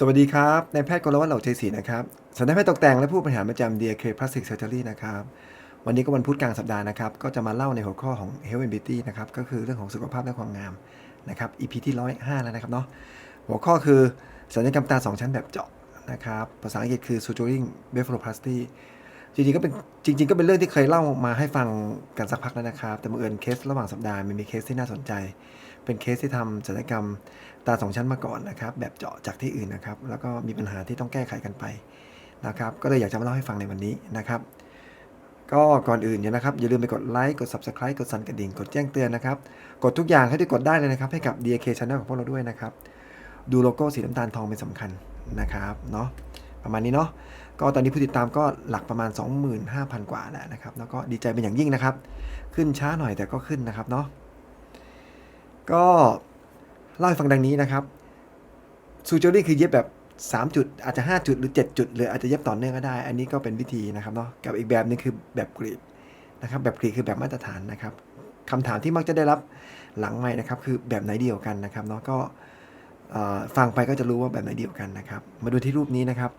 สวัสดีครับ นายแพทย์กรวัตรเหล่าใจศรีนะครับสัญญาแพทย์ตกแต่งและผู้บริหารประจำ DK Plastic Surgery นะครับ วันนี้ก็วันพุธกลางสัปดาห์นะครับ ก็จะมาเล่าในหัวข้อของ Health and Beauty นะครับ ก็คือเรื่องของสุขภาพและความงามนะครับ EP ที่ 105 แล้วนะครับเนาะ หัวข้อคือศัลยกรรมตา 2 ชั้นแบบเจาะนะครับ ภาษาอังกฤษคือ suturing blepharoplasty จริงๆก็เป็นจริง ๆ ก็เป็นเรื่องที่เคยเล่ามาให้ฟังกันสักพักแล้วนะครับ แต่บังเอิญเคสระหว่างสัปดาห์มันมีเคสที่น่าสนใจ เป็นเคสที่ทำศัลยกรรมตาสองชั้นมาก่อนนะครับ แบบเจาะจากที่อื่นนะครับ แล้วก็มีปัญหาที่ต้องแก้ไขกันไปนะครับ ก็เลยอยากจะมาเล่าให้ฟังในวันนี้นะครับก็ก่อนอื่นเนี่ยนะครับอย่าลืมไปกดไลค์กด subscribe กดสั่นกระดิ่งกดแจ้งเตือนนะครับ กดทุกอย่างให้ได้กดได้เลยนะครับ ให้กับ DK Channel ของพวกเราด้วยนะครับ ดูโลโก้สีน้ำตาลทองเป็นสำคัญนะครับเนาะประมาณนี้เนาะก็ตอนนี้ผู้ติดตามก็หลักประมาณ 25,000 กว่าแล้วนะครับ แล้วก็ดีใจเป็นอย่างยิ่งนะครับ ขึ้นช้าหน่อยแต่ก็ขึ้นนะครับเนาะ ก็เล่าให้ฟังดังนี้นะครับซูเจอรี่คือเย็บแบบ 3 จุดอาจจะ 5 จุดหรือ 7 จุด หรืออาจจะเย็บต่อเนื่องก็ได้ อันนี้ก็เป็นวิธีนะครับเนาะกับอีกแบบนึงคือแบบกรีดนะครับแบบกรีดคือแบบมาตรฐานนะครับคำถามที่มักจะได้รับหลังไม่นะครับ คือแบบไหนเดียวกันนะครับเนาะก็ฟังไปก็จะรู้ว่าแบบไหนเดียวกันนะครับ มาดูที่รูปนี้นะครับ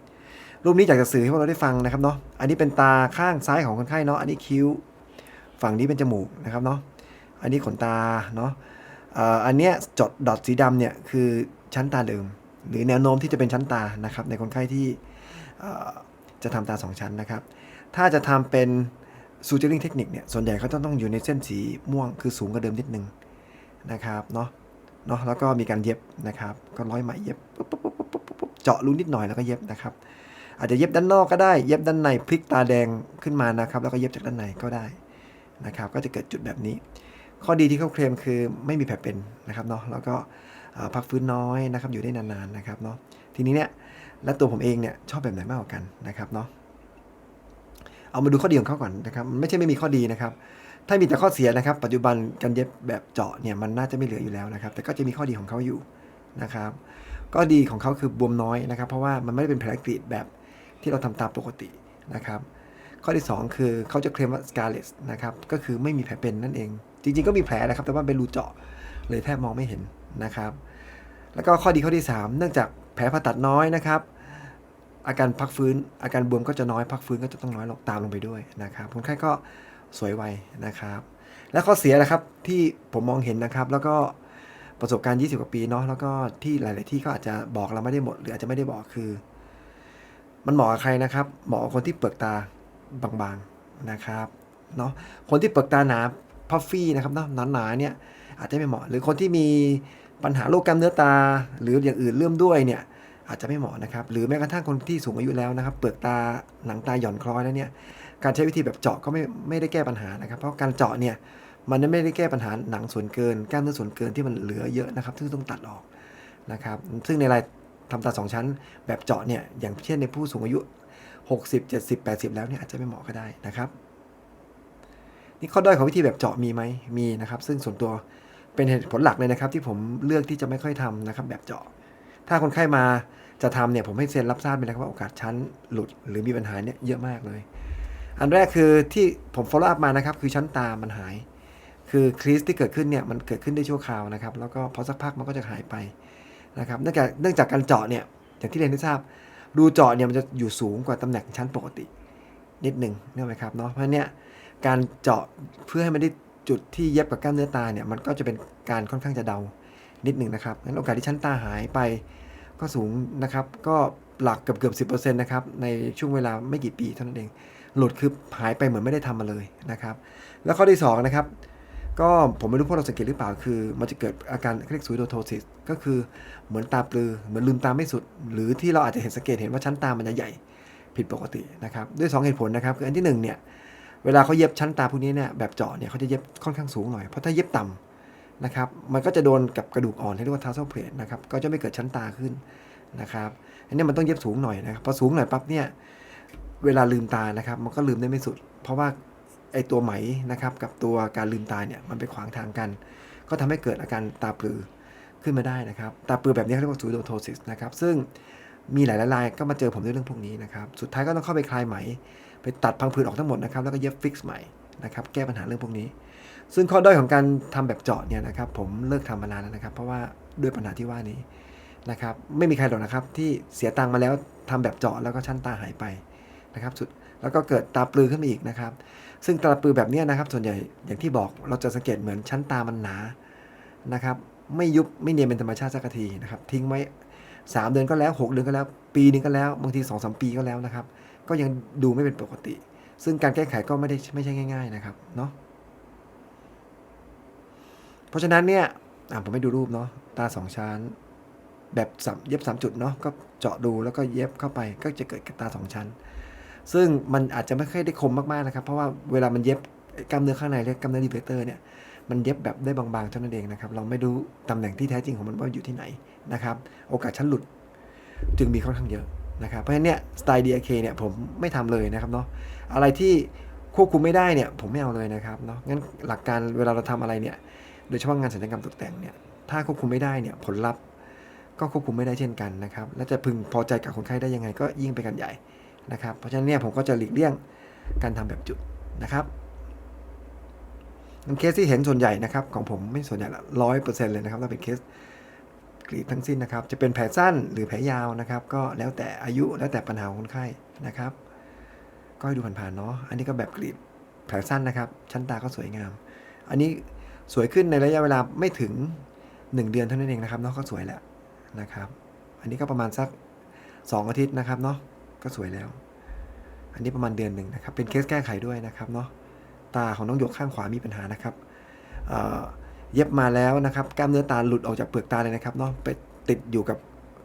รูปนี้อยากจะสื่อให้พวกเราได้ฟังนะครับเนาะอันนี้เป็นตาข้างซ้ายของคนไข้เนาะอันนี้คิ้ว ฝั่งนี้เป็นจมูกนะครับเนาะอันนี้ขนตาเนาะ อันเนี้ยจดดอทสีดำเนี่ยคือชั้นตาเดิม หรือแนวโน้มที่จะเป็นชั้นตานะครับในคนไข้ที่จะทำตาสองชั้นนะครับ ถ้าจะทำเป็นซูเจอริงเทคนิคเนี่ยส่วนใหญ่เขาต้องต้องอยู่ในเส้นสีม่วงคือสูงกว่าเดิมนิดนึงนะครับเนาะเนาะแล้วก็มีการเย็บนะครับ ก็ร้อยไหมเย็บปุ๊บปุ๊บปุ๊บปุ๊บปุ๊บเจาะรูนิดหน่อยแล้วก็เย็บนะครับ อาจจะเย็บด้านนอกก็ได้ เย็บด้านในพลิกตาแดงขึ้นมานะครับ แล้วก็เย็บจากด้านในก็ได้นะครับ ก็จะเกิดจุดแบบนี้ ข้อดีที่เขาเคลมคือไม่มีแผลเป็นนะครับเนาะแล้วก็พักฟื้นน้อยนะครับอยู่ได้นานๆนะครับเนาะทีนี้เนี่ยและตัวผมเองเนี่ยชอบแบบไหนมากกว่ากันนะครับเนาะเอามาดูข้อดีของเขาก่อนนะครับมันไม่ใช่ไม่มีข้อดีนะครับ ถ้ามีแต่ข้อเสียนะครับ ปัจจุบันการเย็บแบบเจาะเนี่ยมันน่าจะไม่เหลืออยู่แล้วนะครับ แต่ก็จะมีข้อดีของเขาอยู่นะครับก็ดีของเขาคือบวมน้อยนะครับ เพราะว่ามันไม่ได้เป็นแผลกรีดแบบที่เราทำตามปกตินะครับ ข้อที่ 2 คือเขาจะเคลมว่า scarlet นะครับก็คือไม่มีแผลเป็นนั่นเอง จริงๆก็มีแผลนะครับ แต่ว่าเป็นรูเจาะเลยแทบมองไม่เห็นนะครับ แล้วก็ข้อดีข้อที่ 3 เนื่องจากแผลผ่าตัดน้อยนะครับ อาการพักฟื้น อาการบวมก็จะน้อยพักฟื้นก็จะต้องน้อยลงตามลงไปด้วยนะครับคนไข้ก็สวยไวนะครับ และข้อเสียนะครับที่ผมมองเห็นนะครับ แล้วก็ประสบการณ์ 20 กว่าปีเนาะแล้วก็ที่หลาย ๆ ที่ก็อาจจะบอกเราไม่ได้หมด หรืออาจจะไม่ได้บอกคือ มันเหมาะกับใครนะครับ เหมาะกับคนที่เปลือกตาบาง ๆ นะครับเนาะคนที่เปลือกตาหนา พัฟฟี่นะครับเนาะหนาๆเนี่ยอาจจะไม่เหมาะ หรือคนที่มีปัญหาโรคกล้ามเนื้อตา หรืออย่างอื่นเริ่มด้วยเนี่ยอาจจะไม่เหมาะนะครับ หรือแม้กระทั่งคนที่สูงอายุแล้วนะครับ เปลือกตาหนังตาหย่อนคล้อยแล้วเนี่ยการใช้วิธีแบบเจาะก็ไม่ไม่ได้แก้ปัญหานะครับ เพราะการเจาะเนี่ยมันไม่ได้แก้ปัญหาหนังส่วนเกินกล้ามเนื้อส่วนเกินที่มันเหลือเยอะนะครับ ซึ่งต้องตัดออกนะครับ ซึ่งในรายทำตาสองชั้นแบบเจาะเนี่ยอย่างเช่นในผู้สูงอายุ 60 70 80 แล้วเนี่ยอาจจะไม่เหมาะก็ได้นะครับ นี่ข้อด้อยของวิธีแบบเจาะมีไหมมีนะครับ ซึ่งส่วนตัวเป็นเหตุผลหลักเลยนะครับ ที่ผมเลือกที่จะไม่ค่อยทำนะครับ แบบเจาะ ถ้าคนไข้มาจะทำเนี่ยผมให้เซ็นรับทราบไปนะครับว่าโอกาสชั้นหลุดหรือมีปัญหาเนี่ยเยอะมากเลย อันแรกคือที่ผม follow up มานะครับ คือชั้นตามันหาย คือครีสที่เกิดขึ้นเนี่ยมันเกิดขึ้นได้ชั่วคราวนะครับ แล้วก็พอสักพักมันก็จะหายไปนะครับเนื่องจากเนื่องจากการเจาะเนี่ยอย่างที่เรียนได้ทราบรูเจาะเนี่ยมันจะอยู่สูงกว่าตำแหน่งชั้นปกติ นิดหนึ่งเนี่ยไหมครับเนาะเพราะเนี่ย การเจาะเพื่อให้มันได้จุดที่เย็บกับกล้ามเนื้อตาเนี่ยมันก็จะเป็นการค่อนข้างจะเดานิดหนึ่งนะครับงั้นโอกาสที่ชั้นตาหายไปก็สูงนะครับ ก็หลักเกือบเกือบสินะครับในช่วงเวลาไม่กี่ปีเท่านั้นเอง หลุดคือหายไปเหมือนไม่ได้ทำมาเลยนะครับ แล้วข้อที่สองนะครับก็ผมไม่รู้พวกเราสังเกตหรือเปล่าคือ มันจะเกิดอาการเรียกซูโดโทซิสก็คือเหมือนตาปลือเหมือนลืมตาไม่สุด หรือที่เราอาจจะเห็นสังเกตเห็นว่าชั้นตามันจะใหญ่ผิดปกตินะครับ ด้วยสองเหตุผลนะครับ คืออันที่หนึ่งเนี่ย เวลาเขาเย็บชั้นตาพวกนี้เนี่ยแบบเจาะเนี่ยเขาจะเย็บค่อนข้างสูงหน่อย เพราะถ้าเย็บต่ำนะครับ มันก็จะโดนกับกระดูกอ่อนที่เรียกว่าทาร์ซเพลทนะครับ ก็จะไม่เกิดชั้นตาขึ้นนะครับ อันนี้มันต้องเย็บสูงหน่อยนะครับ พอสูงหน่อยปั๊บเนี่ย เวลาลืมตานะครับ มันก็ลืมได้ไม่สุด เพราะว่าไอตัวไหมนะครับกับตัวการลืมตาเนี่ยมันไปขวางทางกัน ก็ทำให้เกิดอาการตาปลือขึ้นมาได้นะครับ ตาปลือแบบนี้เขาเรียกว่าซูโดโทซิสนะครับ ซึ่งมีหลายๆรายก็มาเจอผมด้วยเรื่องพวกนี้นะครับ สุดท้ายก็ต้องเข้าไปคลายไหม ไปตัดพังผืดออกทั้งหมดนะครับแล้วก็เย็บฟิกซ์ใหม่นะครับแก้ปัญหาเรื่องพวกนี้ ซึ่งข้อด้อยของการทำแบบเจาะเนี่ยนะครับผมเลิกทำมานานแล้วนะครับ เพราะว่าด้วยปัญหาที่ว่านี้นะครับไม่มีใครหรอกนะครับที่เสียตังค์มาแล้วทำแบบเจาะแล้วก็ชั้นตาหายไปนะครับสุดแล้วก็เกิดตาปลือขึ้นมาอีกนะครับ ซึ่งตาปลือแบบนี้นะครับ ส่วนใหญ่อย่างที่บอกเราจะสังเกตเหมือนชั้นตามันหนานะครับ ไม่ยุบไม่เนียนเป็นธรรมชาติสักทีนะครับ ทิ้งไว้สามเดือนก็แล้วหกเดือนก็แล้ว ปีหนึงก็แล้วบางทีสองสามปีก็แล้วนะครับ ก็ยังดูไม่เป็นปกติ ซึ่งการแก้ไขก็ไม่ได้ไม่ใช่ง่าย ๆนะครับเนาะเพราะฉะนั้นเนี่ยผมไม่ดูรูปเนาะตาสองชั้น แบบเย็บสามจุดเนาะก็เจาะดูแล้วก็เย็บเข้าไปก็จะเกิดตาสองชั้น ซึ่งมันอาจจะไม่ค่อยได้คมมากๆนะครับ เพราะว่าเวลามันเย็บกล้ามเนื้อข้างในเรียกกล้ามเนื้อดีเฟเตอร์เนี่ยมันเย็บแบบได้บางๆเท่านั้นเองนะครับ เราไม่รู้ตำแหน่งที่แท้จริงของมันว่าอยู่ที่ไหนนะครับ โอกาสชั้นหลุดจึงมีค่อนข้างเยอะ นะครับเพราะฉะนั้นเนี่ยสไตล์ DRK เนี่ยผมไม่ทำเลยนะครับเนาะอะไรที่ควบคุมไม่ได้เนี่ยผมไม่เอาเลยนะครับเนาะงั้นหลักการเวลาเราทำอะไรเนี่ยโดยเฉพาะงานศัลยกรรมตกแต่งเนี่ยถ้าควบคุมไม่ได้เนี่ยผลลัพธ์ก็ควบคุมไม่ได้เช่นกันนะครับและจะพึงพอใจกับคนไข้ได้ยังไงก็ยิ่งไปกันใหญ่นะครับเพราะฉะนั้นเนี่ยผมก็จะหลีกเลี่ยงการทำแบบจุดนะครับเคสที่เห็นส่วนใหญ่นะครับของผมไม่ส่วนใหญ่ละร้อยเปอร์เซ็นต์เลยนะครับถ้าเป็นเคส กรีดทั้งสิ้นนะครับ จะเป็นแผลสั้นหรือแผลยาวนะครับ ก็แล้วแต่อายุแล้วแต่ปัญหาของคนไข้นะครับ ก็ให้ดูผ่านๆเนาะอันนี้ก็แบบกรีดแผลสั้นนะครับ ชั้นตาก็สวยงาม อันนี้สวยขึ้นในระยะเวลาไม่ถึง 1 เดือนเท่านั้นเองนะครับเนาะก็สวยแล้วนะครับ อันนี้ก็ประมาณสัก 2 อาทิตย์นะครับเนาะก็สวยแล้ว อันนี้ประมาณเดือนหนึ่งนะครับ เป็นเคสแก้ไขด้วยนะครับเนาะตาของน้องหยกข้างขวามีปัญหานะครับ เย็บมาแล้วนะครับกล้ามเนื้อตาหลุดออกจากเปลือกตาเลยนะครับเนาะไปติดอยู่กับ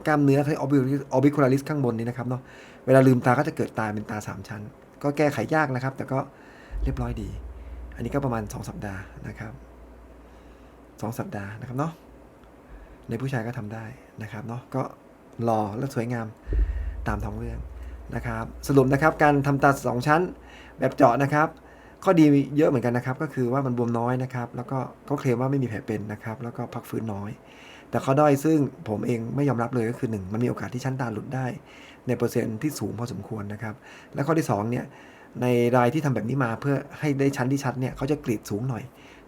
กล้ามเนื้อที่ออบิคูลาริสข้างบนนี้นะครับเนาะเวลาลืมตาก็จะเกิดตาเป็นตาสามชั้น ก็แก้ไขยากนะครับ แต่ก็เรียบร้อยดี อันนี้ก็ประมาณ 2 สัปดาห์นะครับ 2 สัปดาห์นะครับเนาะในผู้ชายก็ทำได้นะครับเนาะก็รอและสวยงามตามท้องเรื่องนะครับ สรุปนะครับการทำตาสองชั้นแบบเจาะนะครับ ข้อดีเยอะเหมือนกันนะครับ ก็คือว่ามันบวมน้อยนะครับ แล้วก็เขาเคลมว่าไม่มีแผลเป็นนะครับ แล้วก็พักฟื้นน้อย แต่ข้อด้อยซึ่งผมเองไม่ยอมรับเลยก็คือหนึ่งมันมีโอกาสที่ชั้นตาหลุดได้ ในเปอร์เซ็นต์ที่สูงพอสมควรนะครับ และข้อที่สองเนี่ยในรายที่ทำแบบนี้มาเพื่อให้ได้ชั้นที่ชัดเนี่ยเขาจะกรีดสูงหน่อย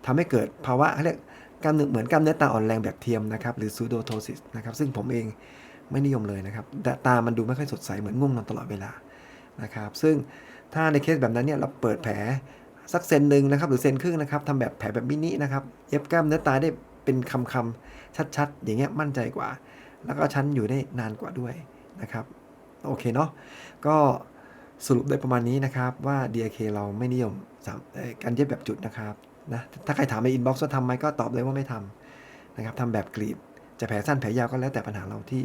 ทำให้เกิดภาวะเขาเรียกกล้ามเนื้อเหมือนกล้ามเนื้อตาอ่อนแรงแบบเทียมนะครับหรือซูโดโทซิสนะครับซึ่งผมเองไม่นิยมเลยนะครับแต่ตามันดูไม่ค่อยสดใสเหมือนง่วงนอนตลอดเวลานะครับซึ่งถ้าในเคสแบบนั้นเนี่ยเราเปิดแผล สักเซนหนึ่งนะครับ หรือเซนครึ่งนะครับทำแบบแผลแบบมินินะครับเย็บกล้ามเนื้อตาได้เป็นคำคำชัดๆ อย่างเงี้ยมั่นใจกว่า แล้วก็ชั้นอยู่ได้นานกว่าด้วยนะครับ โอเคเนาะก็สรุปได้ประมาณนี้นะครับ ว่า DRK เราไม่นิยมการเย็บแบบจุดนะครับนะถ้าใครถามในอินบ็อกซ์ว่าทำไหมก็ตอบเลยว่าไม่ทำนะครับทำแบบกรีดจะแผลสั้นแผลยาวก็แล้วแต่ปัญหาเราที่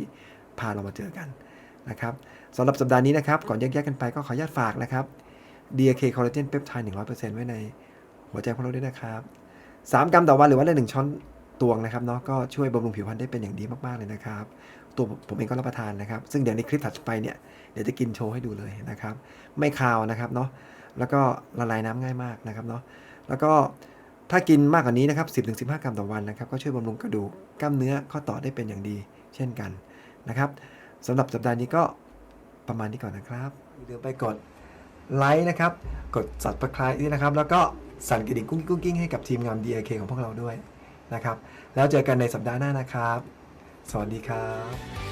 พาเรามาเจอกันนะครับสำหรับสัปดาห์นี้นะครับ ก่อนแยกๆกันไปก็ขออนุญาตฝากนะครับ DRK Collagen Peptide 100%ไว้ในหัวใจของเราด้วยนะครับ3กรัมต่อวันหรือว่าละหนึ่งช้อนตวงนะครับเนาะก็ช่วยบำรุงผิวพรรณได้เป็นอย่างดีมากๆเลยนะครับ ตัวผมเองก็รับประทานนะครับ ซึ่งเดี๋ยวในคลิปถัดไปเนี่ยเดี๋ยวจะกินโชว์ให้ดูเลยนะครับ ไม่คาวนะครับเนาะแล้วก็ละลายน้ำง่ายมากนะครับเนาะแล้วก็ถ้ากินมากกว่านี้นะครับ 10-15 กรัมต่อวันนะครับ ก็ช่วยบำรุงกระดูกกล้ามเนื้อข้อต่อได้เป็นอย่างดี เช่นกันนะครับสำหรับสัปดาห์นี้ก็ประมาณนี้ก่อนนะครับอย่าลืมไปกด ไลค์นะครับ กด subscribe ด้วยนะครับ แล้วก็สั่นกระดิ่งกุ้งกุ้งกิ้งให้กับทีมงาน DIK ของพวกเราด้วยนะครับ แล้วเจอกันในสัปดาห์หน้านะครับ สวัสดีครับ